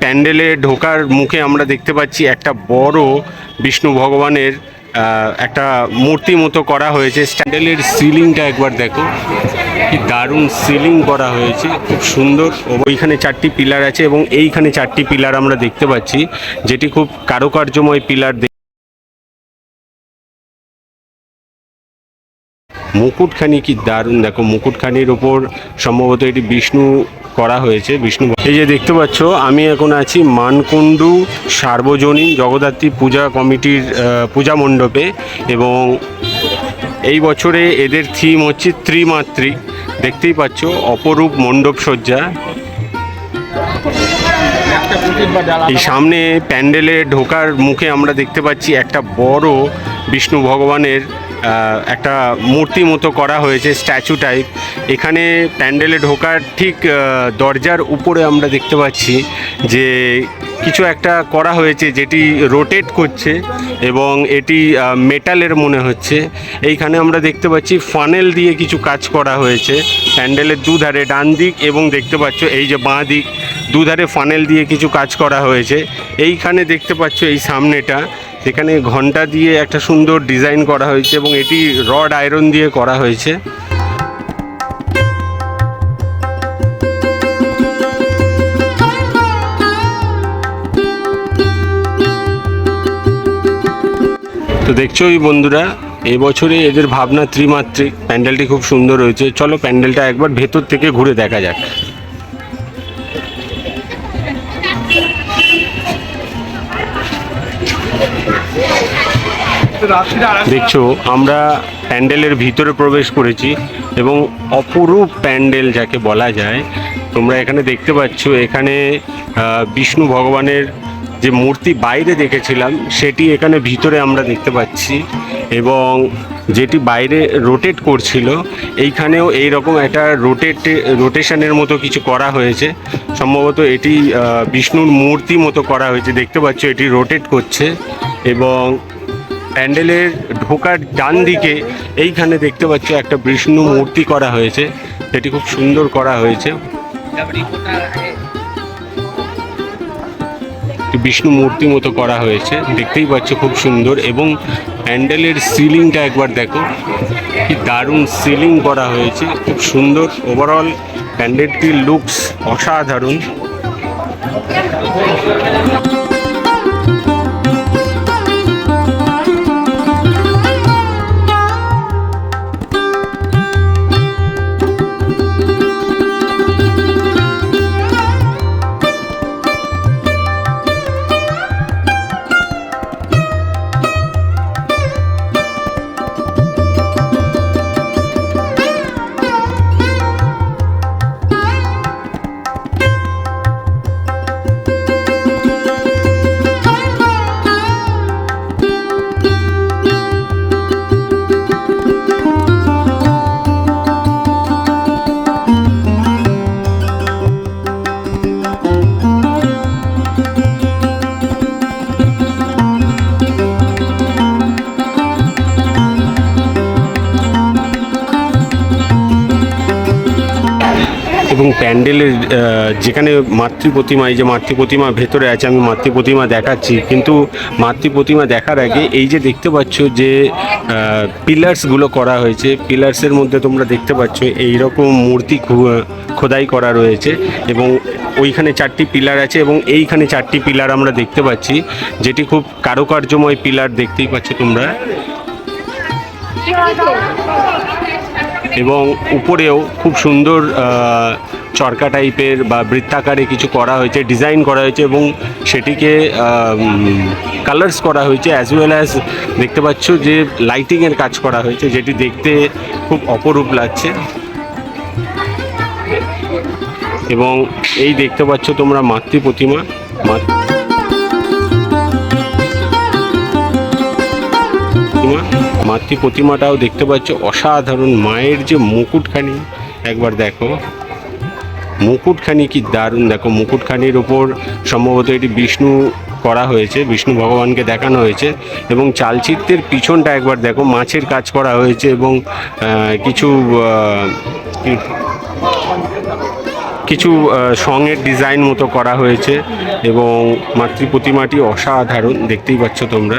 প্যান্ডেলে ঢোকার মুখে আমরা দেখতে পাচ্ছি একটা বড় বিষ্ণু ভগবানের একটা মূর্তি মতো করা হয়েছে। স্ট্যান্ডেলের সিলিংটা একবার দেখো, কি দারুণ সিলিং করা হয়েছে, খুব সুন্দর। ওইখানে চারটি পিলার আছে এবং এইখানে চারটি পিলার আমরা দেখতে পাচ্ছি, যেটি খুব কারুকার্যময় পিলার মুকুটখানি কি দারুণ, দেখো মুকুটখানির ওপর সম্ভবত এটি বিষ্ণু করা হয়েছে, বিষ্ণু এই যে দেখতে পাচ্ছ, আমি এখন আছি মানকুণ্ডু সার্বজনীন জগদ্ধাত্রী পূজা কমিটির পূজা মণ্ডপে এবং এই বছরে এদের থিম হচ্ছে ত্রিমাত্রিক দেখতেই পাচ্ছ, অপরূপ মণ্ডপ সজ্জা। এই সামনে প্যান্ডেলে ঢোকার মুখে আমরা দেখতে পাচ্ছি একটা বড় বিষ্ণু ভগবানের একটা মূর্তি মতো করা হয়েছে, স্ট্যাচু টাইপ। এখানে প্যান্ডেলে ঢোকার ঠিক দরজার উপরে আমরা দেখতে পাচ্ছি যে কিছু একটা করা হয়েছে যেটি রোটেট করছে এবং এটি মেটালের মনে হচ্ছে। এইখানে আমরা দেখতে পাচ্ছি ফানেল দিয়ে কিছু কাজ করা হয়েছে। প্যান্ডেলের দুধারে ডান দিক এবং দেখতে পাচ্ছ এই যে বাঁ দিক, দুধারে ফানেল দিয়ে কিছু কাজ করা হয়েছে। এইখানে দেখতে পাচ্ছ এই সামনেটা। এখানে ঘণ্টা দিয়ে একটা সুন্দর ডিজাইন করা হয়েছে এবং এটি রড আয়রন দিয়ে করা হয়েছে। তো দেখছোই বন্ধুরা, এবছরে এদের ভাবনা ত্রিমাত্রিক, প্যান্ডেলটি খুব সুন্দর হয়েছে। চলো প্যান্ডেলটা একবার ভেতর থেকে ঘুরে দেখা যাক। দেখছ, আমরা প্যান্ডেলের ভিতরে প্রবেশ করেছি এবং অপরূপ প্যান্ডেল যাকে বলা যায়, তোমরা এখানে দেখতে পাচ্ছ, এখানে বিষ্ণু ভগবানের যে মূর্তি বাইরে দেখেছিলাম, সেটি এখানে ভিতরে আমরা দেখতে পাচ্ছি এবং যেটি বাইরে রোটেট করছিল, এইখানেও এই রকম একটা রোটেট রোটেশনের মতো কিছু করা হয়েছে। সম্ভবত এটি বিষ্ণুর মূর্তি মতো করা হয়েছে। দেখতে পাচ্ছ এটি রোটেট করছে এবং প্যান্ডেলের ঢোকার ডান দিকে এইখানে দেখতে পাচ্ছ একটা বিষ্ণু মূর্তি করা হয়েছে। সেটি খুব সুন্দর করা হয়েছে। বিষ্ণু মূর্তি মতো করা হয়েছে। দেখতেই পাচ্ছ খুব সুন্দর এবং প্যান্ডেলের সিলিংটা একবার দেখো। কি দারুণ সিলিং করা হয়েছে, খুব সুন্দর। ওভারঅল প্যান্ডেলটির লুকস অসাধারণ। এবং প্যান্ডেলের যেখানে মাতৃ প্রতিমা, এই যে মাতৃ প্রতিমা ভেতরে আছে, আমি মাতৃ প্রতিমা দেখাচ্ছি। কিন্তু মাতৃ প্রতিমা দেখার আগে এই যে দেখতে পাচ্ছ যে পিলার্সগুলো করা হয়েছে পিলার্সের মধ্যে তোমরা দেখতে পাচ্ছ এই রকম মূর্তি খোদাই করা রয়েছে এবং ওইখানে চারটি পিলার আছে এবং এইখানে চারটি পিলার আমরা দেখতে পাচ্ছি, যেটি খুব কারুকার্যময় পিলার দেখতেই পাচ্ছ তোমরা। এবং উপরেও খুব সুন্দর চরকা টাইপের বা বৃত্তাকারে কিছু করা হয়েছে, ডিজাইন করা হয়েছে এবং সেটিকে কালার্স করা হয়েছে অ্যাজ ওয়েল অ্যাজ দেখতে পাচ্ছ যে লাইটিংয়ের কাজ করা হয়েছে, যেটি দেখতে খুব অপরূপ লাগছে। এবং এই দেখতে পাচ্ছ তোমরা মাতৃ প্রতিমা মাতৃ প্রতিমা। মাতৃ প্রতিমাটাও দেখতে পাচ্ছ, অসাধারণ মায়ের যে মুকুটখানি। একবার দেখো। মুকুটখানি কি দারুণ। দেখো, মুকুটখানির ওপর সম্ভবত এটি বিষ্ণু করা হয়েছে, বিষ্ণু ভগবানকে দেখানো হয়েছে এবং চালচিত্রের পিছনটা একবার দেখো, মাছের কাজ করা হয়েছে এবং কিছু কিছু সঙের ডিজাইন মতো করা হয়েছে এবং মাতৃ প্রতিমাটি অসাধারণ। দেখতেই পাচ্ছ তোমরা।